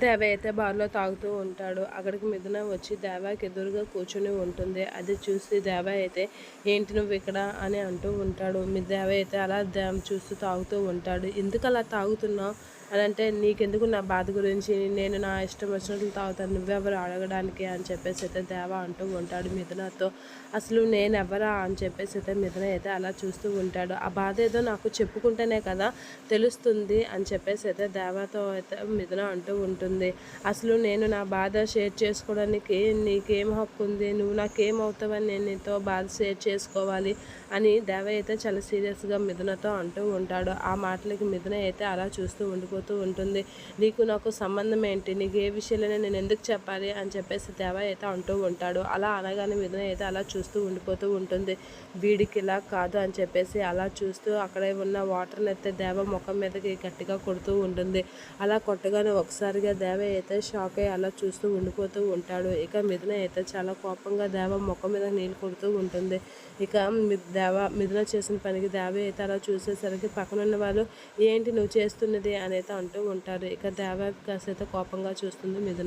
దేవ అయితే బార్లో తాగుతూ ఉంటాడు అక్కడికి మిథున వచ్చి దేవాకి ఎదురుగా కూర్చుని ఉంటుంది. అది చూసి దేవ అయితే ఏంటి నువ్వు ఇక్కడ? అని అంటూ ఉంటాడు. మీ దేవ అయితే అలా దేవ చూస్తూ తాగుతూ ఉంటాడు. ఎందుకు అలా తాగుతున్నావు? అని అంటే నీకెందుకు నా బాధ గురించి? నేను నా ఇష్టం వచ్చినట్లు తాగుతాను. నువ్వెవరు అడగడానికి? అని చెప్పేసి అయితే దేవ అంటూ ఉంటాడు మిథునతో. అసలు నేను ఎవరా అని చెప్పేసి అయితే మిథున అయితే అలా చూస్తూ ఉంటాడు. ఆ బాధ ఏదో నాకు చెప్పుకుంటేనే కదా తెలుస్తుంది అని చెప్పేసి అయితే దేవతో అయితే మిథున అంటూ ఉంటుంది అసలు నేను నా బాధ షేర్ చేసుకోవడానికి నీకేం హక్కు ఉంది నువ్వు నాకేం అవుతావని నేను నీతో బాధ షేర్ చేసుకోవాలి అని దేవ అయితే చాలా సీరియస్గా మిథునతో అంటూ ఉంటాడు. ఆ మాటలకి మిథున అయితే అలా చూస్తూ ఉండిపోతూ ఉంటుంది. నీకు నాకు సంబంధం ఏంటి? నీకు ఏ విషయంలోనే నేను ఎందుకు చెప్పాలి అని చెప్పేసి దేవ అయితే అంటూ ఉంటాడు. అలా అనగానే మిథున అయితే అలా చూస్తూ ఉండిపోతూ ఉంటుంది. వీడికి ఇలా కాదు అని చెప్పేసి అలా చూస్తూ అక్కడే ఉన్న వాటర్ని అయితే దేవ ముఖం మీదకి గట్టిగా కొడుతూ ఉంటుంది. అలా కొట్టగానే ఒకసారిగా దేవ అయితే షాక్ అయ్యి అలా చూస్తూ ఉండిపోతూ ఉంటాడు. ఇక మిథున అయితే చాలా కోపంగా దేవ మొక్క మీద నీళ్ళు కొడుతూ ఉంటుంది. ఇక దేవ మిథున చేసిన పనికి దేవ అయితే అలా చూసేసరికి పక్కన ఉన్న వాళ్ళు ఏంటి నువ్వు చేస్తున్నది? అనేది అంటూ ఉంటారు. ఇక దేవ కాసేత కోపంగా చూస్తుంది మిథున.